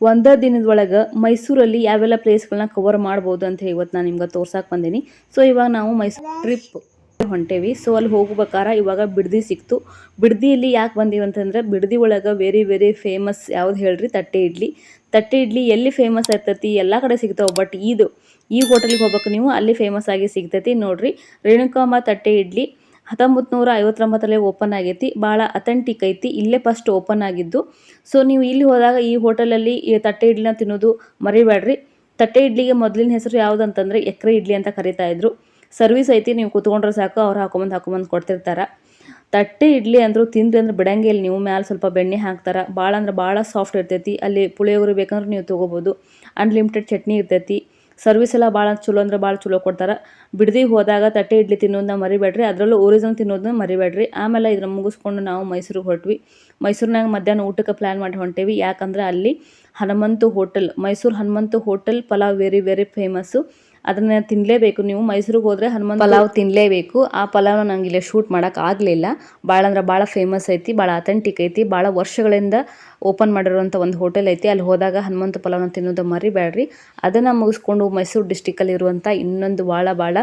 ಒಂದೇ ದಿನದೊಳಗೆ ಮೈಸೂರಲ್ಲಿ ಯಾವೆಲ್ಲ ಪ್ಲೇಸ್ಗಳನ್ನ ಕವರ್ ಮಾಡ್ಬೋದು ಅಂತ ಇವತ್ತು ನಾನು ನಿಮ್ಗೆ ತೋರ್ಸಕ್ಕೆ ಬಂದೀನಿ. ಸೊ ಇವಾಗ ನಾವು ಮೈಸೂರು ಟ್ರಿಪ್ ಹೊಂಟೇವಿ. ಸೊ ಅಲ್ಲಿ ಹೋಗ್ಬೇಕಾರ ಇವಾಗ ಬಿಡದಿ ಸಿಕ್ತು. ಬಿಡದಿಯಲ್ಲಿ ಯಾಕೆ ಬಂದೀವಿ ಅಂತಂದ್ರೆ ಬಿಡದಿ ಒಳಗೆ ವೆರಿ ವೆರಿ ಫೇಮಸ್ ಯಾವ್ದು ಹೇಳ್ರಿ? ತಟ್ಟೆ ಇಡ್ಲಿ. ತಟ್ಟೆ ಇಡ್ಲಿ ಎಲ್ಲಿ ಫೇಮಸ್ ಆಗ್ತೈತಿ? ಎಲ್ಲ ಕಡೆ ಸಿಗ್ತಾವೆ. ಬಟ್ ಇದು, ಈ ಹೋಟೆಲ್ಗೆ ಹೋಗ್ಬೇಕು ನೀವು, ಅಲ್ಲಿ ಫೇಮಸ್ ಆಗಿ ಸಿಗ್ತೈತಿ. ನೋಡ್ರಿ ರೇಣುಕಾಂಬ ತಟ್ಟೆ ಇಡ್ಲಿ. ಹತ್ತೊಂಬತ್ತು ನೂರ ಐವತ್ತೊಂಬತ್ತರಲ್ಲಿ ಓಪನ್ ಆಗೈತಿ. ಭಾಳ ಅಥೆಂಟಿಕ್ ಐತಿ. ಇಲ್ಲೇ ಫಸ್ಟ್ ಓಪನ್ ಆಗಿದ್ದು. ಸೊ ನೀವು ಇಲ್ಲಿ ಹೋದಾಗ ಈ ಹೋಟೆಲಲ್ಲಿ ತಟ್ಟೆ ಇಡ್ಲಿನ ತಿನ್ನೋದು ಮರಿಬೇಡ್ರಿ. ತಟ್ಟೆ ಇಡ್ಲಿಗೆ ಮೊದಲಿನ ಹೆಸರು ಯಾವುದಂತಂದ್ರೆ ಎಕ್ರೆ ಇಡ್ಲಿ ಅಂತ ಕರಿತಾ ಇದ್ರು. ಸರ್ವಿಸ್ ಐತಿ, ನೀವು ಕುತ್ಕೊಂಡ್ರೆ ಸಾಕು, ಅವ್ರು ಹಾಕೊಂಬಂದು ಹಾಕೊಂಬಂದು ಕೊಡ್ತಿರ್ತಾರೆ. ತಟ್ಟೆ ಇಡ್ಲಿ ಅಂದರೂ ತಿಂದ್ರಿ ಅಂದ್ರೆ ಬಿಡಂಗೆ ಇಲ್ಲ. ನೀವು ಮ್ಯಾಲೆ ಸ್ವಲ್ಪ ಬೆಣ್ಣೆ ಹಾಕ್ತಾರೆ. ಭಾಳ ಅಂದ್ರೆ ಭಾಳ ಸಾಫ್ಟ್ ಇರ್ತೈತಿ. ಅಲ್ಲಿ ಪುಳಿಯೋಗರೆ ಬೇಕಂದ್ರೆ ನೀವು ತೊಗೋಬೋದು. ಅನ್ಲಿಮಿಟೆಡ್ ಚಟ್ನಿ ಇರ್ತೈತಿ. ಸರ್ವಿಸ್ ಎಲ್ಲ ಭಾಳ ಚಲೋ ಅಂದ್ರೆ ಭಾಳ ಚಲೋ ಕೊಡ್ತಾರೆ. ಬಿಡದಿಗೆ ಹೋದಾಗ ತಟ್ಟೆ ಇಡ್ಲಿ ತಿನ್ನೋದನ್ನ ಮರಿಬೇಡ್ರಿ, ಅದರಲ್ಲೂ ಓರಿಜನ್ ತಿನ್ನೋದನ್ನ ಮರಿಬೇಡ್ರಿ. ಆಮೇಲೆ ಇದನ್ನ ಮುಗಿಸ್ಕೊಂಡು ನಾವು ಮೈಸೂರಿಗೆ ಹೊರಟ್ವಿ. ಮೈಸೂರಿನಾಗ ಮಧ್ಯಾಹ್ನ ಊಟಕ್ಕೆ ಪ್ಲ್ಯಾನ್ ಮಾಡಿ ಹೊಂಟೇವಿ. ಯಾಕಂದ್ರೆ ಅಲ್ಲಿ Hanumanthu hotel, Mysuru Hanumanthu hotel pulao very very famous ಅದನ್ನ ತಿನ್ನಲೇಬೇಕು ನೀವು ಮೈಸೂರಿಗೆ ಹೋದ್ರೆ ಹನುಮಂತ ಪಲಾವ್ ತಿನ್ನಲೇಬೇಕು ಆ ಪಲಾವ್ನ ನಂಗೆ ಇಲ್ಲಿ ಶೂಟ್ ಮಾಡಕ್ ಆಗಲಿಲ್ಲ. ಭಾಳ ಅಂದ್ರೆ ಭಾಳ ಫೇಮಸ್ ಐತಿ ಭಾಳ ಅಥೆಂಟಿಕ್ ಐತಿ ಭಾಳ ವರ್ಷಗಳಿಂದ ಓಪನ್ ಮಾಡಿರುವಂಥ ಒಂದು ಹೋಟೆಲ್ ಐತಿ. ಅಲ್ಲಿ ಹೋದಾಗ ಹನುಮಂತ ಪಲಾವ್ನ ತಿನ್ನೋದು ಮರಿಬೇಡ್ರಿ ಅದನ್ನ ಮುಗಿಸ್ಕೊಂಡು ಮೈಸೂರು ಡಿಸ್ಟಿಕಲ್ಲಿ ಇರುವಂಥ ಇನ್ನೊಂದು ಭಾಳ ಭಾಳ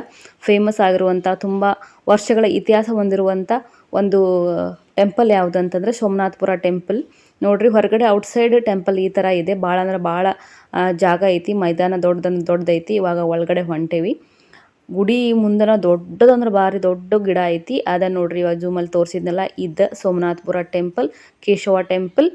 ಫೇಮಸ್ ಆಗಿರುವಂಥ ತುಂಬ ವರ್ಷಗಳ ಇತಿಹಾಸ ಹೊಂದಿರುವಂಥ ಒಂದು ಟೆಂಪಲ್ ಯಾವುದು ಅಂತಂದರೆ ಸೋಮನಾಥಪುರ ಟೆಂಪಲ್. ನೋಡ್ರಿ ಹೊರಗಡೆ ಔಟ್ಸೈಡ್ ಟೆಂಪಲ್ ಈ ಥರ ಇದೆ. ಭಾಳ ಅಂದ್ರೆ ಭಾಳ ಜಾಗ ಐತಿ. ಮೈದಾನ ದೊಡ್ಡದಂದ್ರೆ ದೊಡ್ಡದೈತಿ. ಇವಾಗ ಒಳಗಡೆ ಹೊಂಟೇವಿ. ಗುಡಿ ಮುಂದನ ದೊಡ್ಡದಂದ್ರೆ ಭಾರಿ ದೊಡ್ಡ ಗಿಡ ಐತಿ. ಅದ ನೋಡ್ರಿ ಇವಾಗ ಜೂಮಲ್ಲಿ ತೋರಿಸಿದ್ನಲ್ಲ ಇದ್ದ ಸೋಮನಾಥಪುರ ಟೆಂಪಲ್, ಕೇಶವ ಟೆಂಪಲ್.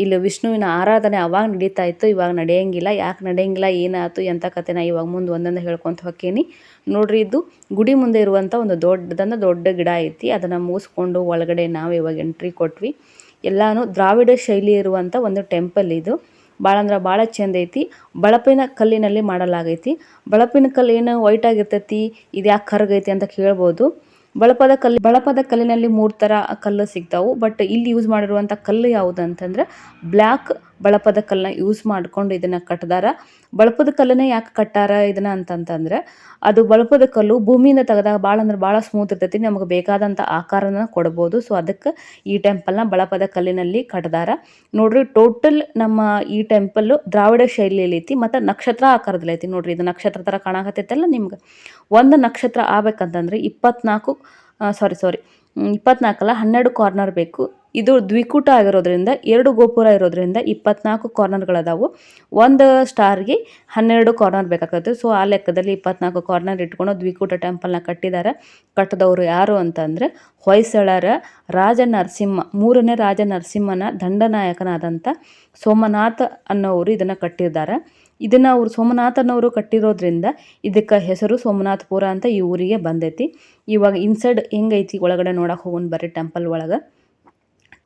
ಇಲ್ಲಿ ವಿಷ್ಣುವಿನ ಆರಾಧನೆ ಅವಾಗ ನಡೀತಾ ಇತ್ತು, ಇವಾಗ ನಡೆಯಂಗಿಲ್ಲ. ಯಾಕೆ ನಡೆಯಂಗಿಲ್ಲ, ಏನಾಯ್ತು ಎಂಥ ಕಥೆನ ಇವಾಗ ಮುಂದೆ ಒಂದೊಂದು ಹೇಳ್ಕೊಂತ ಹೊಕ್ಕೇನಿ. ನೋಡ್ರಿ ಇದು ಗುಡಿ ಮುಂದೆ ಇರುವಂಥ ಒಂದು ದೊಡ್ಡದನ್ನ ದೊಡ್ಡ ಗಿಡ ಐತಿ, ಅದನ್ನು ಮುಗಿಸ್ಕೊಂಡು ಒಳಗಡೆ ನಾವು ಇವಾಗ ಎಂಟ್ರಿ ಕೊಟ್ವಿ. ಎಲ್ಲಾನು ದ್ರಾವಿಡ ಶೈಲಿ ಇರುವಂಥ ಒಂದು ಟೆಂಪಲ್ ಇದು. ಭಾಳ ಅಂದ್ರೆ ಭಾಳ ಚೆಂದ ಐತಿ. ಬಳಪಿನ ಕಲ್ಲಿನಲ್ಲಿ ಮಾಡಲಾಗೈತಿ. ಬಳಪಿನ ಕಲ್ಲು ಏನು ವೈಟ್ ಆಗಿರ್ತೈತಿ ಇದು ಯಾಕೆ ಕರಗೈತಿ ಅಂತ ಕೇಳ್ಬೋದು. ಬಳಪದ ಕಲ್ಲು, ಬಳಪದ ಕಲ್ಲಿನಲ್ಲಿ ಮೂರು ಥರ ಕಲ್ಲು ಸಿಗ್ತಾವು ಬಟ್ ಇಲ್ಲಿ ಯೂಸ್ ಮಾಡಿರುವಂಥ ಕಲ್ಲು ಯಾವುದು ಅಂತಂದ್ರೆ ಬ್ಲ್ಯಾಕ್ ಬಳಪದ ಕಲ್ಲನ್ನ ಯೂಸ್ ಮಾಡ್ಕೊಂಡು ಇದನ್ನ ಕಟ್ಟಿದಾರ ಬಳಪದ ಕಲ್ಲನ್ನೇ ಯಾಕೆ ಕಟ್ಟಾರ ಇದನ್ನ ಅಂತಂತಂದ್ರೆ, ಅದು ಬಳಪದ ಕಲ್ಲು ಭೂಮಿಯಿಂದ ತೆಗೆದಾಗ ಭಾಳ ಅಂದ್ರೆ ಭಾಳ ಸ್ಮೂತ್ ಇರ್ತೈತಿ, ನಮಗೆ ಬೇಕಾದಂಥ ಆಕಾರನ ಕೊಡ್ಬೋದು. ಸೊ ಅದಕ್ಕೆ ಈ ಟೆಂಪಲ್ನ ಬಳಪದ ಕಲ್ಲಿನಲ್ಲಿ ಕಟ್ಟಿದಾರ ನೋಡ್ರಿ ಟೋಟಲ್ ನಮ್ಮ ಈ ಟೆಂಪಲ್ಲು ದ್ರಾವಿಡ ಶೈಲಿಯಲ್ಲಿ ಐತಿ, ಮತ್ತು ನಕ್ಷತ್ರ ಆಕಾರದಲ್ಲಿ ಐತಿ. ನೋಡ್ರಿ, ಇದು ನಕ್ಷತ್ರ ಥರ ಕಾಣಕತ್ತೈತಲ್ಲ ನಿಮ್ಗೆ? ಒಂದು ನಕ್ಷತ್ರ ಆಗ್ಬೇಕಂತಂದ್ರೆ ಇಪ್ಪತ್ನಾಲ್ಕು ಸಾರಿ ಸಾರಿ ಇಪ್ಪತ್ನಾಲ್ಕಲ್ಲ ಹನ್ನೆರಡು ಕಾರ್ನರ್ ಬೇಕು. ಇದು ದ್ವಿಕೂಟ ಆಗಿರೋದ್ರಿಂದ ಎರಡು ಗೋಪುರ ಇರೋದ್ರಿಂದ ಇಪ್ಪತ್ನಾಲ್ಕು ಕಾರ್ನರ್ಗಳದಾವು ಒಂದು ಸ್ಟಾರ್ಗೆ ಹನ್ನೆರಡು ಕಾರ್ನರ್ ಬೇಕಾಗ್ತದೆ. ಸೊ ಆ ಲೆಕ್ಕದಲ್ಲಿ ಇಪ್ಪತ್ನಾಲ್ಕು ಕಾರ್ನರ್ ಇಟ್ಕೊಂಡು ದ್ವಿಕೂಟ ಟೆಂಪಲ್ನ ಕಟ್ಟಿದ್ದಾರೆ ಕಟ್ಟಿದವರು ಯಾರು ಅಂತಂದರೆ ಹೊಯ್ಸಳರ ರಾಜ ನರಸಿಂಹ ಮೂರನೇ ರಾಜ ನರಸಿಂಹನ ದಂಡನಾಯಕನಾದಂಥ ಸೋಮನಾಥ ಅನ್ನೋರು ಇದನ್ನು ಕಟ್ಟಿದ್ದಾರೆ. ಇದನ್ನು ಅವರು ಸೋಮನಾಥನವರು ಕಟ್ಟಿರೋದ್ರಿಂದ ಇದಕ್ಕೆ ಹೆಸರು ಸೋಮನಾಥಪುರ ಅಂತ ಈ ಊರಿಗೆ ಬಂದೈತಿ. ಇವಾಗ ಇನ್ಸೈಡ್ ಹೆಂಗೈತಿ ಒಳಗಡೆ ನೋಡಕ್ಕೆ ಹೋಗೋಣ ಬರೀ ಟೆಂಪಲ್ ಒಳಗೆ.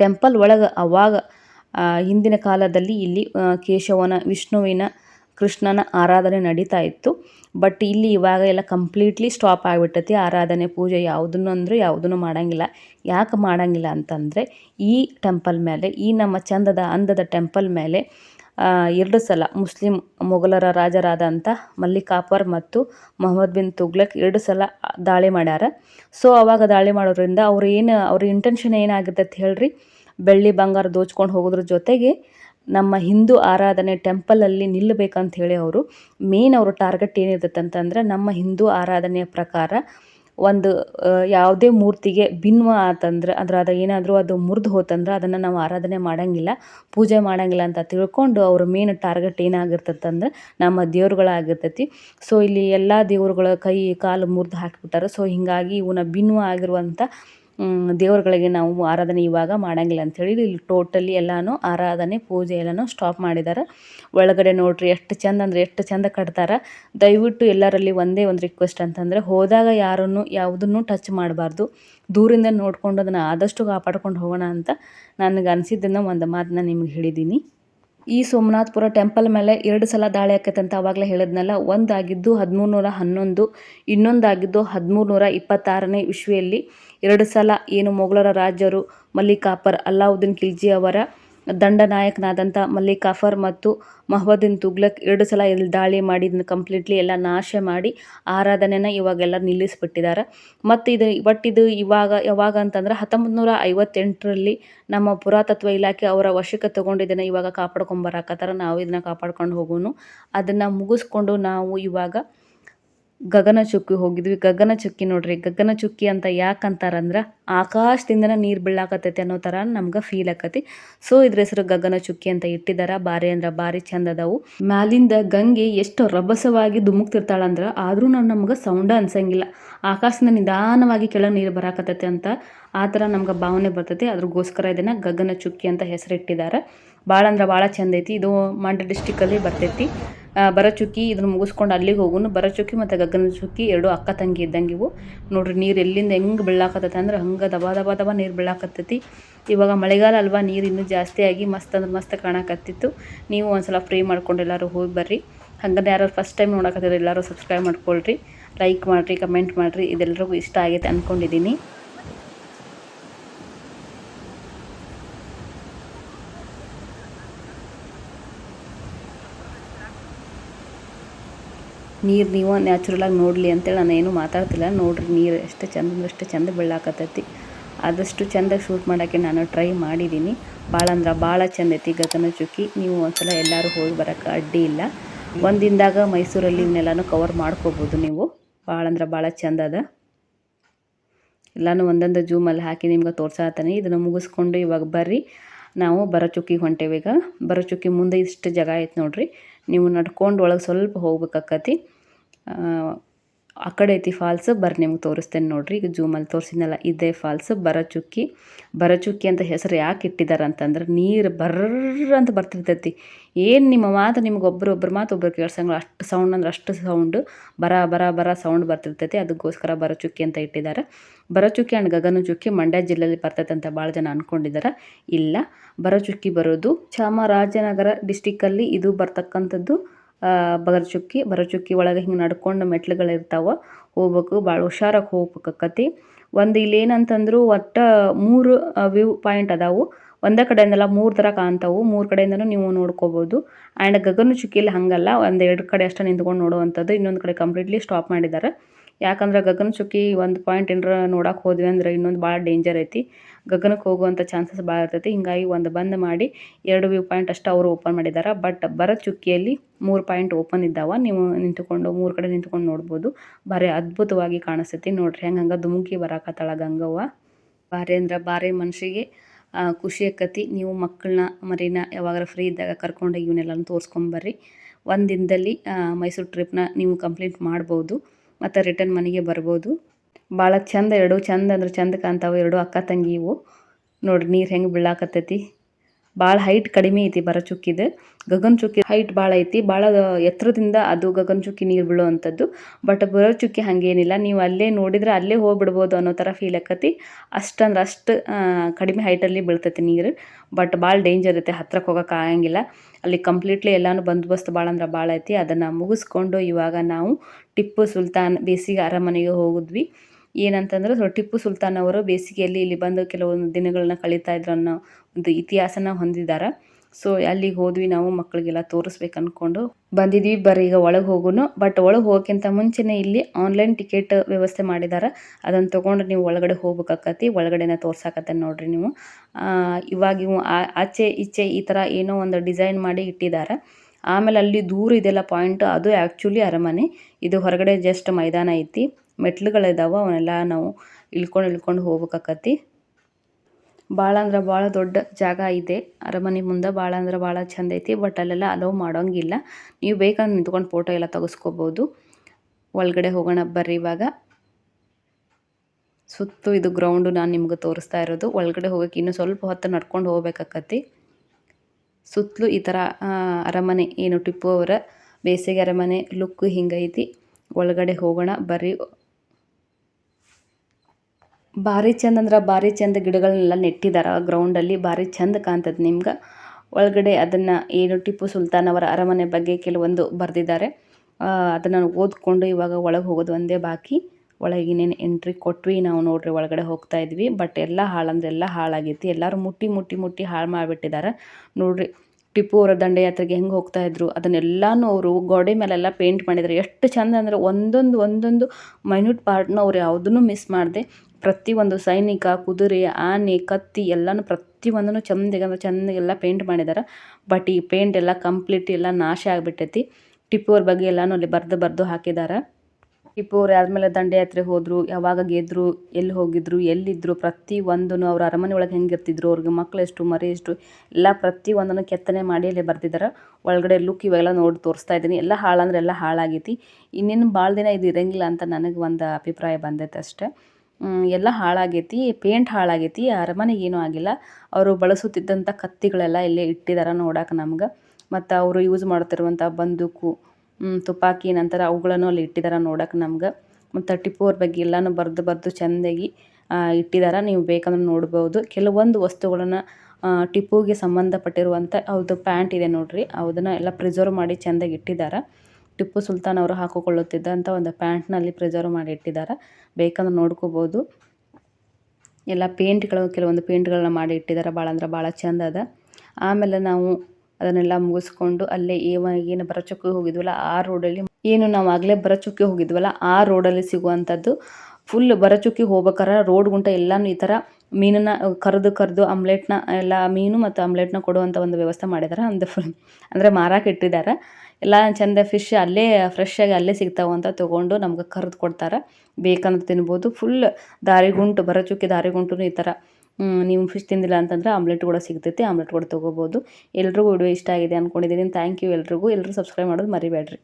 ಟೆಂಪಲ್ ಒಳಗೆ ಅವಾಗ ಹಿಂದಿನ ಕಾಲದಲ್ಲಿ ಇಲ್ಲಿ ಕೇಶವನ, ವಿಷ್ಣುವಿನ, ಕೃಷ್ಣನ ಆರಾಧನೆ ನಡೀತಾ ಇತ್ತು. ಬಟ್ ಇಲ್ಲಿ ಇವಾಗ ಎಲ್ಲ ಕಂಪ್ಲೀಟ್ಲಿ ಸ್ಟಾಪ್ ಆಗಿಬಿಟ್ಟೈತಿ. ಆರಾಧನೆ, ಪೂಜೆ ಯಾವುದನ್ನು ಅಂದರೆ ಯಾವುದನ್ನು ಮಾಡೋಂಗಿಲ್ಲ. ಯಾಕೆ ಮಾಡೋಂಗಿಲ್ಲ ಅಂತಂದರೆ, ಈ ಟೆಂಪಲ್ ಮೇಲೆ, ಈ ನಮ್ಮ ಚಂದದ ಅಂದದ ಟೆಂಪಲ್ ಮೇಲೆ ಎರಡು ಸಲ ಮುಸ್ಲಿಂ ಮೊಘಲರ ರಾಜರಾದಂಥ ಮಲ್ಲಿಕಾಪರ್ ಮತ್ತು ಮೊಹಮ್ಮದ್ ಬಿನ್ ತುಗ್ಲಕ್ ಎರಡು ಸಲ ದಾಳಿ ಮಾಡ್ಯಾರ. ಸೊ ಅವಾಗ ದಾಳಿ ಮಾಡೋದ್ರಿಂದ ಅವ್ರು ಏನು, ಅವ್ರ ಇಂಟೆನ್ಷನ್ ಏನಾಗಿರ್ತೈತೆ ಹೇಳ್ರಿ? ಬೆಳ್ಳಿ ಬಂಗಾರ ದೋಚ್ಕೊಂಡು ಹೋಗೋದ್ರ ಜೊತೆಗೆ ನಮ್ಮ ಹಿಂದೂ ಆರಾಧನೆ ಟೆಂಪಲಲ್ಲಿ ನಿಲ್ಲಬೇಕಂತ ಹೇಳಿ ಅವರು. ಮೇನ್ ಅವರು ಟಾರ್ಗೆಟ್ ಏನಿರ್ತೈತೆ ಅಂತಂದ್ರೆ ನಮ್ಮ ಹಿಂದೂ ಆರಾಧನೆಯ ಪ್ರಕಾರ ಒಂದು ಯಾವುದೇ ಮೂರ್ತಿಗೆ ಭಿನ್ವ ಆತಂದ್ರೆ ಅದ್ರ ಅದು ಏನಾದರೂ ಅದು ಮುರಿದು ಹೋತಂದ್ರೆ ಅದನ್ನು ನಾವು ಆರಾಧನೆ ಮಾಡಂಗಿಲ್ಲ. ಪೂಜೆ ಮಾಡಂಗಿಲ್ಲ ಅಂತ ತಿಳ್ಕೊಂಡು ಅವ್ರ ಮೇನ್ ಟಾರ್ಗೆಟ್ ಏನಾಗಿರ್ತೈತಂದ್ರೆ ನಮ್ಮ ದೇವ್ರುಗಳಾಗಿರ್ತೈತಿ. ಸೊ ಇಲ್ಲಿ ಎಲ್ಲ ದೇವ್ರುಗಳ ಕೈ ಕಾಲು ಮುರಿದು ಹಾಕಿಬಿಟ್ಟಾರ. ಸೊ ಹೀಗಾಗಿ ಇವನ್ನ ಭಿನ್ವ ಆಗಿರುವಂಥ ದೇವರುಗಳಿಗೆ ನಾವು ಆರಾಧನೆ ಇವಾಗ ಮಾಡಂಗಿಲ್ಲ ಅಂಥೇಳಿ ಇಲ್ಲಿ ಟೋಟಲಿ ಎಲ್ಲಾನು ಆರಾಧನೆ, ಪೂಜೆ ಎಲ್ಲನೂ ಸ್ಟಾಪ್ ಮಾಡಿದ್ದಾರೆ ಒಳಗಡೆ ನೋಡ್ರಿ ಎಷ್ಟು ಚಂದ ಅಂದ್ರೆ ಎಷ್ಟು ಚಂದ ಕಟ್ತಾರೆ. ದಯವಿಟ್ಟು ಎಲ್ಲರಲ್ಲಿ ಒಂದೇ ಒಂದು ರಿಕ್ವೆಸ್ಟ್ ಅಂತಂದರೆ ಹೋದಾಗ ಯಾರನ್ನು ಯಾವುದನ್ನು ಟಚ್ ಮಾಡಬಾರ್ದು. ದೂರಿಂದ ನೋಡ್ಕೊಂಡು ಅದನ್ನು ಆದಷ್ಟು ಕಾಪಾಡ್ಕೊಂಡು ಹೋಗೋಣ ಅಂತ ನನಗೆ ಅನಿಸಿದ್ದನ್ನು ಒಂದು ಮಾತನ್ನ ನಿಮ್ಗೆ ಹೇಳಿದ್ದೀನಿ ಈ ಸೋಮನಾಥಪುರ ಟೆಂಪಲ್ ಮೇಲೆ ಎರಡು ಸಲ ದಾಳಿ ಆಕೈತೆ ಅಂತ ಅವಾಗಲೇ ಹೇಳಿದ್ನಲ್ಲ, ಒಂದಾಗಿದ್ದು ಹದಿಮೂರು ನೂರ ಹನ್ನೊಂದು, ಇನ್ನೊಂದಾಗಿದ್ದು ಹದಿಮೂರು ನೂರ ಇಪ್ಪತ್ತಾರನೇ ವಿಶ್ವೆಯಲ್ಲಿ ಎರಡು ಸಲ ಏನು ಮೊಘಲರ ರಾಜರು ಮಲ್ಲಿಕಾಪರ್ ಅಲ್ಲಾವುದ್ದೀನ್ ಖಿಲ್ಜಿ ಅವರ ದಂಡನಾಯಕನಾದಂಥ ಮಲ್ಲಿಕ್ ಕಾಫರ್ ಮತ್ತು ಮಹಮ್ಮದಿನ್ ತುಗ್ಲಕ್ ಎರಡು ಸಲ ಇಲ್ಲಿ ದಾಳಿ ಮಾಡಿ ಕಂಪ್ಲೀಟ್ಲಿ ಎಲ್ಲ ನಾಶ ಮಾಡಿ ಆರಾಧನೆನ ಇವಾಗೆಲ್ಲ ನಿಲ್ಲಿಸ್ಬಿಟ್ಟಿದ್ದಾರೆ. ಮತ್ತು ಇದು ಬಟ್ ಇದು ಇವಾಗ, ಯಾವಾಗ ಅಂತಂದ್ರೆ ಹತ್ತೊಂಬತ್ತು ನೂರ ಐವತ್ತೆಂಟರಲ್ಲಿ ನಮ್ಮ ಪುರಾತತ್ವ ಇಲಾಖೆ ಅವರ ವಶಕ್ಕೆ ತಗೊಂಡು ಇದನ್ನು ಇವಾಗ ಕಾಪಾಡ್ಕೊಂಬರಾಕತ್ತಾರ ನಾವು ಇದನ್ನ ಕಾಪಾಡ್ಕೊಂಡು ಹೋಗೋನು. ಅದನ್ನು ಮುಗಿಸ್ಕೊಂಡು ನಾವು ಇವಾಗ ಗಗನಚುಕ್ಕಿ ಹೋಗಿದ್ವಿ. ಗಗನಚುಕ್ಕಿ ನೋಡ್ರಿ ಗಗನಚುಕ್ಕಿ ಅಂತ ಯಾಕಂತಾರಂದ್ರೆ ಆಕಾಶದಿಂದನೇ ನೀರು ಬೀಳಾಕತ್ತೈತಿ ಅನ್ನೋ ಥರ ನಮ್ಗೆ ಫೀಲ್ ಆಕತಿ. ಸೊ ಇದ್ರ ಹೆಸರು ಗಗನಚುಕ್ಕಿ ಅಂತ ಇಟ್ಟಿದಾರ. ಬಾರಿ ಅಂದ್ರೆ ಬಾರಿ ಚಂದ ಅದಾವು. ಮ್ಯಾಲಿಂದ ಗಂಗೆ ಎಷ್ಟು ರಭಸವಾಗಿ ಧುಮುಕ್ತಿರ್ತಾಳಂದ್ರೆ ಆದ್ರೂ ನಾವು ನಮ್ಗೆ ಸೌಂಡ್ ಅನ್ಸಂಗಿಲ್ಲ. ಆಕಾಶದಿಂದ ನಿಧಾನವಾಗಿ ಕೆಳಗೆ ನೀರು ಬರಾಕತ್ತೈತಿ ಅಂತ ಆ ಥರ ನಮ್ಗೆ ಭಾವನೆ ಬರ್ತೈತಿ. ಅದ್ರಗೋಸ್ಕರ ಇದನ್ನು ಗಗನಚುಕ್ಕಿ ಅಂತ ಹೆಸರಿಟ್ಟಿದ್ದಾರೆ ಭಾಳ ಅಂದ್ರೆ ಭಾಳ ಚಂದ ಐತಿ. ಇದು ಮಂಡ್ಯ ಡಿಸ್ಟಿಕಲ್ಲಿ ಬರ್ತೈತಿ. ಇದನ್ನು ಇದನ್ನ ಮುಗಿಸ್ಕೊಂಡು ಅಲ್ಲಿಗೆ ಹೋಗುನು. ಬರಚುಕ್ಕಿ ಮತ್ತು ಗಗನ ಚುಕ್ಕಿ ಎರಡು ಅಕ್ಕ ತಂಗಿ ಇದ್ದಂಗೆ ಇವು. ನೋಡ್ರಿ, ನೀರು ಎಲ್ಲಿಂದ ಹೆಂಗೆ ಬೀಳಾಕತ್ತೈತೆ ಅಂದ್ರೆ ಹಂಗೆ ದಬಾ ದಬಾ ದಬಾ ನೀರು ಬೀಳಾಕತ್ತೈತಿ. ಇವಾಗ ಮಳೆಗಾಲ ಅಲ್ವಾ, ನೀರು ಇನ್ನೂ ಜಾಸ್ತಿ ಆಗಿ ಮಸ್ತ್ ಅಂದ್ರೆ ಮಸ್ತ್ ಕಾಣಕತ್ತಿತ್ತು. ನೀವು ಒಂದ್ಸಲ ಫ್ರೀ ಮಾಡ್ಕೊಂಡು ಎಲ್ಲರೂ ಹೋಗಿ ಬರ್ರಿ. ಹಂಗಂದ್ರೆ ಯಾರು ಫಸ್ಟ್ ಟೈಮ್ ನೋಡಕತ್ತಿದ್ರೆ ಎಲ್ಲರೂ ಸಬ್ಸ್ಕ್ರೈಬ್ ಮಾಡ್ಕೊಳ್ರಿ. ಲೈಕ್ ಮಾಡಿರಿ ಕಮೆಂಟ್ ಮಾಡಿರಿ. ಇದೆಲ್ಲರಿಗೂ ಇಷ್ಟ ಆಗೈತೆ ಅಂದ್ಕೊಂಡಿದ್ದೀನಿ ನೀರು ನೀವು ನ್ಯಾಚುರಲಾಗಿ ನೋಡಲಿ ಅಂತೇಳಿ ನಾನು ಏನು ಮಾತಾಡ್ತಿಲ್ಲ. ನೋಡಿರಿ ನೀರು ಎಷ್ಟು ಚಂದ ಅಷ್ಟು ಚಂದ ಬೀಳಾಕತ್ತೈತಿ ಆದಷ್ಟು ಚಂದ ಶೂಟ್ ಮಾಡೋಕ್ಕೆ ನಾನು ಟ್ರೈ ಮಾಡಿದ್ದೀನಿ ಭಾಳ ಅಂದ್ರೆ ಭಾಳ ಚಂದ ಐತಿ ಗಗನ ಚುಕ್ಕಿ. ನೀವು ಒಂದ್ಸಲ ಎಲ್ಲರೂ ಹೋಗಿ ಬರೋಕ್ಕೆ ಅಡ್ಡಿ ಇಲ್ಲ. ಒಂದು ದಿನದಾಗ ಮೈಸೂರಲ್ಲಿ ಇವನ್ನೆಲ್ಲನೂ ಕವರ್ ಮಾಡ್ಕೋಬೋದು ನೀವು. ಭಾಳ ಅಂದ್ರೆ ಭಾಳ ಚಂದ ಅದ. ಎಲ್ಲನೂ ಒಂದೊಂದು ಜೂಮಲ್ಲಿ ಹಾಕಿ ನಿಮ್ಗೆ ತೋರ್ಸಾತಾನೆ. ಇದನ್ನು ಮುಗಿಸ್ಕೊಂಡು ಇವಾಗ ಬರ್ರಿ. ನಾವು ಬರಚುಕ್ಕಿಗೆ ಹೊಂಟೇವೆ ಈಗ. ಬರಚುಕ್ಕಿ ಮುಂದೆ ಇಷ್ಟು ಜಾಗ ಐತೆ ನೋಡ್ರಿ. ನೀವು ನಡ್ಕೊಂಡು ಒಳಗೆ ಸ್ವಲ್ಪ ಹೋಗ್ಬೇಕಾಕತಿ. ಆ ಕಡೆ ಐತಿ ಫಾಲ್ಸ್ ಬರ್ರಿ ನಿಮ್ಗೆ ತೋರಿಸ್ತೇನೆ ನೋಡ್ರಿ. ಈಗ ಜೂಮಲ್ಲಿ ತೋರಿಸಿದ್ನಲ್ಲ, ಇದೇ ಫಾಲ್ಸ್ ಬರಚುಕ್ಕಿ ಬರಚುಕ್ಕಿ ಅಂತ ಹೆಸರು ಯಾಕೆ ಇಟ್ಟಿದ್ದಾರೆ ಅಂತಂದ್ರೆ, ನೀರು ಬರ್ರ ಅಂತ ಬರ್ತಿರ್ತೈತಿ. ಏನು ನಿಮ್ಮ ಮಾತು ನಿಮ್ಗೆ ಒಬ್ಬರೊಬ್ಬರು ಮಾತು ಒಬ್ಬರು ಕೇಳ್ಸಂಗ ಅಷ್ಟು ಸೌಂಡ್ ಅಂದ್ರೆ ಅಷ್ಟು ಸೌಂಡು ಬರ ಬರ ಬರ ಸೌಂಡ್ ಬರ್ತಿರ್ತೈತಿ. ಅದಕ್ಕೋಸ್ಕರ ಬರಚುಕ್ಕಿ ಅಂತ ಇಟ್ಟಿದ್ದಾರೆ. ಬರಚುಕ್ಕಿ ಆ್ಯಂಡ್ ಗಗನ ಚುಕ್ಕಿ ಮಂಡ್ಯ ಜಿಲ್ಲೆಯಲ್ಲಿ ಬರ್ತೈತೆ ಅಂತ ಭಾಳ ಜನ ಅಂದ್ಕೊಂಡಿದ್ದಾರೆ ಇಲ್ಲ ಬರಚುಕ್ಕಿ ಬರೋದು ಚಾಮರಾಜನಗರ ಡಿಸ್ಟಿಕ್ಕಲ್ಲಿ ಇದು ಬರ್ತಕ್ಕಂಥದ್ದು ಬರಚುಕ್ಕಿ ಬರಚುಕ್ಕಿ ಒಳಗೆ ಹಿಂಗೆ ನಡ್ಕೊಂಡು ಮೆಟ್ಲುಗಳಿರ್ತಾವೆ ಹೋಗ್ಬೇಕು ಭಾಳ ಹುಷಾರಾಗಿ ಹೋಗ್ಬೇಕಾಕತಿ ಒಂದು ಇಲ್ಲಿ ಏನಂತಂದ್ರು ಒಟ್ಟು ಮೂರು ವ್ಯೂ ಪಾಯಿಂಟ್ ಅದಾವು. ಒಂದೇ ಕಡೆಯಿಂದಲ್ಲ ಮೂರು ಥರ ಕಾಣ್ತಾವು. ಮೂರು ಕಡೆಯಿಂದನೂ ನೀವು ನೋಡ್ಕೋಬೋದು. ಆ್ಯಂಡ್ ಗಗನ ಚುಕ್ಕಿಯಲ್ಲಿ ಹಾಗಲ್ಲ. ಒಂದು ಎರಡು ಕಡೆ ಅಷ್ಟೇ ನಿಂತ್ಕೊಂಡು ನೋಡುವಂಥದ್ದು. ಇನ್ನೊಂದು ಕಡೆ ಕಂಪ್ಲೀಟ್ಲಿ ಸ್ಟಾಪ್ ಮಾಡಿದ್ದಾರೆ. ಯಾಕಂದ್ರೆ ಗಗನ ಚುಕ್ಕಿ ಒಂದು ಪಾಯಿಂಟ್ ಏನರ ನೋಡಕ್ಕೆ ಹೋದ್ವಿ ಅಂದ್ರೆ ಇನ್ನೊಂದು ಭಾಳ ಡೇಂಜರ್ ಐತಿ. ಗಗನಕ್ಕೆ ಹೋಗುವಂಥ ಚಾನ್ಸಸ್ ಭಾಳ ಇರ್ತೈತಿ. ಹಿಂಗಾಗಿ ಒಂದು ಬಂದ್ ಮಾಡಿ ಎರಡು ವ್ಯೂ ಪಾಯಿಂಟ್ ಅಷ್ಟು ಅವರು ಓಪನ್ ಮಾಡಿದ್ದಾರೆ ಬಟ್ ಬರ ಚುಕ್ಕಿಯಲ್ಲಿ ಮೂರು ಪಾಯಿಂಟ್ ಓಪನ್ ಇದ್ದಾವೆ. ನೀವು ನಿಂತುಕೊಂಡು ಮೂರು ಕಡೆ ನಿಂತ್ಕೊಂಡು ನೋಡ್ಬೋದು. ಭಾರಿ ಅದ್ಭುತವಾಗಿ ಕಾಣಿಸ್ತೈತಿ. ನೋಡ್ರಿ ಹೆಂಗೆ ಹಂಗೆ ಧುಮುಕಿ ಬರಾಕತ್ತಾಳ ಗಂಗವ್ವ. ಭಾರಿ ಅಂದ್ರೆ ಭಾರಿ ಮನುಷ್ಯಗೆ ಖುಷಿ ಆಕತಿ. ನೀವು ಮಕ್ಕಳನ್ನ ಮರಿನ ಯಾವಾಗ ಫ್ರೀ ಇದ್ದಾಗ ಕರ್ಕೊಂಡು ಇವನ್ನೆಲ್ಲನೂ ತೋರಿಸ್ಕೊಂಬರ್ರಿ ಒಂದು ದಿನದಲ್ಲಿ ಮೈಸೂರು ಟ್ರಿಪ್ನ ನೀವು ಕಂಪ್ಲೀಟ್ ಮಾಡ್ಬೋದು. ಮತ್ತು ರಿಟರ್ನ್ ಮನೆಗೆ ಬರ್ಬೋದು. ಭಾಳ ಚಂದ ಎರಡು, ಚಂದ ಅಂದ್ರೆ ಚಂದ ಕಾಣ್ತಾವೆ ಎರಡು ಅಕ್ಕ ತಂಗಿ ಇವು. ನೋಡಿರಿ ನೀರು ಹೆಂಗೆ ಬೀಳಾಕತ್ತೈತಿ. ಭಾಳ ಹೈಟ್ ಕಡಿಮೆ ಐತಿ ಬರೋ ಚುಕ್ಕಿದು. ಗಗನ ಚುಕ್ಕಿ ಹೈಟ್ ಭಾಳ ಐತಿ. ಭಾಳ ಎತ್ತರದಿಂದ ಅದು ಗಗನ ಚುಕ್ಕಿ ನೀರು ಬೀಳುವಂಥದ್ದು. ಬಟ್ ಬರೋ ಚುಕ್ಕಿ ಹಾಗೇನಿಲ್ಲ. ನೀವು ಅಲ್ಲೇ ನೋಡಿದ್ರೆ ಅಲ್ಲೇ ಹೋಗ್ಬಿಡ್ಬೋದು ಅನ್ನೋ ಥರ ಫೀಲ್ ಆಕತಿ. ಅಷ್ಟಂದ್ರೆ ಅಷ್ಟು ಕಡಿಮೆ ಹೈಟಲ್ಲಿ ಬೀಳ್ತೈತಿ ನೀರು. ಬಟ್ ಭಾಳ ಡೇಂಜರ್ ಐತೆ ಹತ್ತಿರಕ್ಕೆ ಹೋಗೋಕೆ ಆಗಂಗಿಲ್ಲ. ಅಲ್ಲಿ ಕಂಪ್ಲೀಟ್ಲಿ ಎಲ್ಲಾನು ಬಂದೋಬಸ್ತ್ ಭಾಳ ಅಂದ್ರೆ ಭಾಳ ಐತಿ. ಅದನ್ನು ಮುಗಿಸ್ಕೊಂಡು ಇವಾಗ ನಾವು ಟಿಪ್ಪು ಸುಲ್ತಾನ್ ಬೇಸಿಗೆ ಅರಮನೆಗೆ ಹೋಗಿದ್ವಿ. ಏನಂತಂದ್ರೆ ಟಿಪ್ಪು ಸುಲ್ತಾನ್ ಅವರು ಬೇಸಿಗೆಯಲ್ಲಿ ಇಲ್ಲಿ ಬಂದು ಕೆಲವೊಂದು ದಿನಗಳನ್ನ ಕಳೀತಾ ಇದ್ರು ಅನ್ನೋ ಒಂದು ಇತಿಹಾಸನ ಹೊಂದಿದ್ದಾರೆ ಸೊ ಅಲ್ಲಿಗೆ ಹೋದ್ವಿ ನಾವು ಮಕ್ಕಳಿಗೆಲ್ಲ ತೋರಿಸ್ಬೇಕು ಅಂದ್ಕೊಂಡು ಬಂದಿದ್ವಿ ಬರ್ರಿ ಈಗ ಒಳಗೆ ಹೋಗೋನು. ಬಟ್ ಒಳಗೆ ಹೋಗೋಕ್ಕಿಂತ ಮುಂಚೆನೇ ಇಲ್ಲಿ ಆನ್ಲೈನ್ ಟಿಕೆಟ್ ವ್ಯವಸ್ಥೆ ಮಾಡಿದ್ದಾರೆ ಅದನ್ನು ತೊಗೊಂಡು ನೀವು ಒಳಗಡೆ ಹೋಗ್ಬೇಕಾಕತಿ, ಒಳಗಡೆನ ತೋರ್ಸಾಕತ್ತೆ ನೋಡ್ರಿ ನೀವು. ಇವಾಗ ಇವು ಆಚೆ ಈಚೆ ಈ ಥರ ಏನೋ ಒಂದು ಡಿಸೈನ್ ಮಾಡಿ ಇಟ್ಟಿದ್ದಾರೆ ಆಮೇಲೆ ಅಲ್ಲಿ ದೂರ ಇದೆಲ್ಲ ಪಾಯಿಂಟ್ ಅದು ಆ್ಯಕ್ಚುಲಿ ಅರಮನೆ. ಇದು ಹೊರಗಡೆ ಜಸ್ಟ್ ಮೈದಾನ ಐತಿ. ಮೆಟ್ಲುಗಳಿದಾವೆ, ಅವನ್ನೆಲ್ಲ ನಾವು ಇಳ್ಕೊಂಡು ಇಳ್ಕೊಂಡು ಹೋಗ್ಬೇಕಾಕತಿ. ಭಾಳ ಅಂದ್ರೆ ಭಾಳ ದೊಡ್ಡ ಜಾಗ ಇದೆ. ಅರಮನೆ ಮುಂದೆ ಭಾಳ ಅಂದ್ರೆ ಭಾಳ ಚಂದ ಐತಿ ಬಟ್ ಅಲ್ಲೆಲ್ಲ ಅಲೋ ಮಾಡೋಂಗಿಲ್ಲ. ನೀವು ಬೇಕಂದ್ರೆ ನಿಂತ್ಕೊಂಡು ಫೋಟೋ ಎಲ್ಲ ತೆಗೆಸ್ಕೋಬೋದು. ಒಳಗಡೆ ಹೋಗೋಣ, ಬರ್ರಿ ಇವಾಗ. ಸುತ್ತು ಇದು ಗ್ರೌಂಡು ನಾನು ನಿಮ್ಗೆ ತೋರಿಸ್ತಾ ಇರೋದು. ಒಳಗಡೆ ಹೋಗೋಕೆ ಇನ್ನೂ ಸ್ವಲ್ಪ ಹೊತ್ತು ನಡ್ಕೊಂಡು ಹೋಗ್ಬೇಕಾಕತಿ ಸುತ್ತಲೂ ಈ ಥರ ಅರಮನೆ, ಏನು ಟಿಪ್ಪು ಅವರ ಬೇಸಿಗೆ ಅರಮನೆ ಲುಕ್ ಹಿಂಗೈತಿ. ಒಳಗಡೆ ಹೋಗೋಣ, ಬರ್ರಿ. ಭಾರಿ ಚಂದ ಅಂದ್ರೆ ಭಾರಿ ಚಂದ ಗಿಡಗಳನ್ನೆಲ್ಲ ನೆಟ್ಟಿದ್ದಾರೆ ಗ್ರೌಂಡಲ್ಲಿ ಭಾರಿ ಚಂದ ಕಾಣ್ತದೆ ನಿಮ್ಗೆ. ಒಳಗಡೆ ಅದನ್ನು ಏನು ಟಿಪ್ಪು ಸುಲ್ತಾನ್ ಅವರ ಅರಮನೆ ಬಗ್ಗೆ ಕೆಲವೊಂದು ಬರೆದಿದ್ದಾರೆ ಅದನ್ನು ಓದ್ಕೊಂಡು ಇವಾಗ ಒಳಗೆ ಹೋಗೋದು ಒಂದೇ ಬಾಕಿ. ಒಳಗೆ ಇನ್ನೇನು ಎಂಟ್ರಿ ಕೊಟ್ವಿ, ನಾವು ನೋಡ್ರಿ ಒಳಗಡೆ ಹೋಗ್ತಾ ಇದ್ವಿ. ಬಟ್ ಎಲ್ಲ ಹಾಳಂದ್ರೆ ಎಲ್ಲ ಹಾಳಾಗೈತಿ. ಎಲ್ಲರೂ ಮುಟ್ಟಿ ಮುಟ್ಟಿ ಮುಟ್ಟಿ ಹಾಳು ಮಾಡಿಬಿಟ್ಟಿದ್ದಾರೆ ನೋಡ್ರಿ, ಟಿಪ್ಪು ಅವರ ದಂಡಯಾತ್ರೆಗೆ ಹೆಂಗೆ ಹೋಗ್ತಾ ಇದ್ರು, ಅದನ್ನೆಲ್ಲನೂ ಅವರು ಗೋಡೆ ಮೇಲೆಲ್ಲ ಪೇಂಟ್ ಮಾಡಿದ್ರು. ಎಷ್ಟು ಚಂದ ಅಂದರೆ ಒಂದೊಂದು ಒಂದೊಂದು ಮೈನ್ಯೂಟ್ ಪಾರ್ಟ್ನ ಅವ್ರು ಯಾವುದನ್ನು ಮಿಸ್ ಮಾಡದೆ. ಪ್ರತಿಯೊಂದು ಸೈನಿಕ, ಕುದುರೆ, ಆನೆ, ಕತ್ತಿ ಎಲ್ಲನೂ ಪ್ರತಿಯೊಂದನ್ನು ಚಂದಗೆ ಅಂದ್ರೆ ಚಂದಗೆಲ್ಲ ಪೇಂಟ್ ಮಾಡಿದ್ದಾರೆ ಬಟ್ ಈ ಪೇಂಟ್ ಎಲ್ಲ ಕಂಪ್ಲೀಟ್ ಎಲ್ಲ ನಾಶ ಆಗಿಬಿಟ್ಟೈತಿ. ಟಿಪ್ಪು ಅವ್ರ ಬಗ್ಗೆ ಎಲ್ಲನೂ ಅಲ್ಲಿ ಬರೆದು ಬರೆದು ಹಾಕಿದ್ದಾರೆ ಟಿಪ್ಪು ಅವ್ರು ಆದಮೇಲೆ ದಂಡಯಾತ್ರೆ ಹೋದರು, ಯಾವಾಗ ಗೆದ್ದರು ಎಲ್ಲಿ ಹೋಗಿದ್ರು ಎಲ್ಲಿದ್ದರು ಪ್ರತಿ ಒಂದನ್ನು ಅವ್ರ ಅರಮನೆ ಒಳಗೆ ಹೆಂಗಿರ್ತಿದ್ರು ಅವ್ರಿಗೆ ಮಕ್ಳು ಎಷ್ಟು, ಮರಿ ಎಷ್ಟು, ಎಲ್ಲ ಪ್ರತಿ ಒಂದನ್ನು ಕೆತ್ತನೆ ಮಾಡಿ ಅಲ್ಲಿ ಬರ್ತಿದ್ದಾರೆ ಒಳಗಡೆ ಲುಕ್ ಇವೆಲ್ಲ ನೋಡಿ ತೋರಿಸ್ತಾ ಇದ್ದೀನಿ. ಎಲ್ಲ ಹಾಳಂದ್ರೆ ಎಲ್ಲ ಹಾಳಾಗೈತಿ. ಇನ್ನೇನು ಭಾಳ ದಿನ ಇದು ಇರಂಗಿಲ್ಲ ಅಂತ ನನಗೆ ಒಂದು ಅಭಿಪ್ರಾಯ ಬಂದೈತೆ ಅಷ್ಟೇ. ಎಲ್ಲ ಹಾಳಾಗೈತಿ ಪೇಂಟ್ ಹಾಳಾಗೈತಿ, ಅರಮನೆ ಏನೂ ಆಗಿಲ್ಲ. ಅವರು ಬಳಸುತ್ತಿದ್ದಂಥ ಕತ್ತಿಗಳೆಲ್ಲ ಇಲ್ಲೇ ಇಟ್ಟಿದ್ದಾರೆ ನೋಡಕ್ಕೆ ನಮ್ಗೆ. ಮತ್ತು ಅವರು ಯೂಸ್ ಮಾಡ್ತಿರುವಂಥ ಬಂದೂಕು ತುಪಾಕಿ ನಂತರ ಅವುಗಳನ್ನು ಅಲ್ಲಿ ಇಟ್ಟಿದ್ದಾರೆ ನೋಡಕ್ಕೆ ನಮ್ಗೆ. ಮತ್ತು ಟಿಪ್ಪು ಅವ್ರ ಬಗ್ಗೆ ಎಲ್ಲನೂ ಬರೆದು ಬರೆದು ಚೆಂದಾಗಿ ಇಟ್ಟಿದ್ದಾರೆ ನೀವು ಬೇಕಂದ್ರೆ ನೋಡ್ಬೋದು. ಕೆಲವೊಂದು ವಸ್ತುಗಳನ್ನು ಟಿಪ್ಪುಗೆ ಸಂಬಂಧಪಟ್ಟಿರುವಂಥ ಅವ್ರದ್ದು ಪ್ಯಾಂಟ್ ಇದೆ ನೋಡಿರಿ ಅದನ್ನು ಎಲ್ಲ ಪ್ರಿಸರ್ವ್ ಮಾಡಿ ಚೆಂದಾಗಿ ಇಟ್ಟಿದ್ದಾರೆ ಟಿಪ್ಪು ಸುಲ್ತಾನ್ ಅವರು ಹಾಕಿಕೊಳ್ಳುತ್ತಿದ್ದಂಥ ಒಂದು ಪ್ಯಾಂಟ್ನಲ್ಲಿ ಪ್ರಿಸರ್ವ್ ಮಾಡಿ ಇಟ್ಟಿದ್ದಾರೆ ಬೇಕಂದ್ರೆ ನೋಡ್ಕೋಬೋದು. ಎಲ್ಲ ಪೇಂಟ್ಗಳು, ಕೆಲವೊಂದು ಪೇಂಟ್ಗಳನ್ನ ಮಾಡಿ ಇಟ್ಟಿದ್ದಾರೆ ಭಾಳ ಅಂದ್ರೆ ಭಾಳ ಚಂದ ಅದ. ಆಮೇಲೆ ನಾವು ಅದನ್ನೆಲ್ಲ ಮುಗಿಸ್ಕೊಂಡು ಅಲ್ಲೇ ಏನು ಬರಚುಕ್ಕೆ ಹೋಗಿದ್ವಲ್ಲ, ಆ ರೋಡಲ್ಲಿ ಏನು ನಾವು ಆಗಲೇ ಬರಚುಕ್ಕೆ ಹೋಗಿದ್ವಲ್ಲ, ಆ ರೋಡಲ್ಲಿ ಸಿಗುವಂಥದ್ದು ಫುಲ್ ಬರಚುಕ್ಕಿ ಹೋಗ್ಬೇಕಾರೆ ರೋಡ್ ಗುಂಟ ಎಲ್ಲಾನು ಈ ಥರ ಮೀನನ್ನ ಕರೆದು ಕರೆದು ಆಮ್ಲೆಟ್ನ ಎಲ್ಲ ಮೀನು ಮತ್ತು ಆಮ್ಲೆಟ್ನ ಕೊಡುವಂಥ ಒಂದು ವ್ಯವಸ್ಥೆ ಮಾಡಿದ್ದಾರೆ. ಒಂದು ಫುಲ್ ಅಂದರೆ ಮಾರಕ್ಕೆ ಇಟ್ಟಿದ್ದಾರೆ. ಎಲ್ಲ ಚಂದ ಫಿಶ್ ಅಲ್ಲೇ ಫ್ರೆಶ್ಶಾಗಿ ಅಲ್ಲೇ ಸಿಗ್ತಾವೆ ಅಂತ ತಗೊಂಡು ನಮ್ಗೆ ಕರೆದು ಕೊಡ್ತಾರೆ. ಬೇಕಂದ್ರೆ ತಿನ್ಬೋದು. ಫುಲ್ ದಾರಿಗುಂಟು ಬರಚುಕ್ಕೆ ದಾರಿಗುಂಟು ಈ ಥರ ನೀವು ಫಿಶ್ ತಿಂದಿಲ್ಲ ಅಂತಂದ್ರೆ ಆಮ್ಲೆಟ್ ಕೂಡ ಸಿಗ್ತೈತಿ ಆಮ್ಲೆಟ್ ಕೂಡ ತೊಗೋಬೋದು. ಎಲ್ರಿಗೂ ವಿಡಿಯೋ ಇಷ್ಟ ಆಗಿದೆ ಅಂದ್ಕೊಂಡಿದ್ದೀನಿ ಥ್ಯಾಂಕ್ ಯು ಎಲ್ರಿಗೂ. ಎಲ್ಲರೂ ಸಬ್ಸ್ಕ್ರೈಬ್ ಮಾಡೋದು ಮರಿಬೇಡ್ರಿ.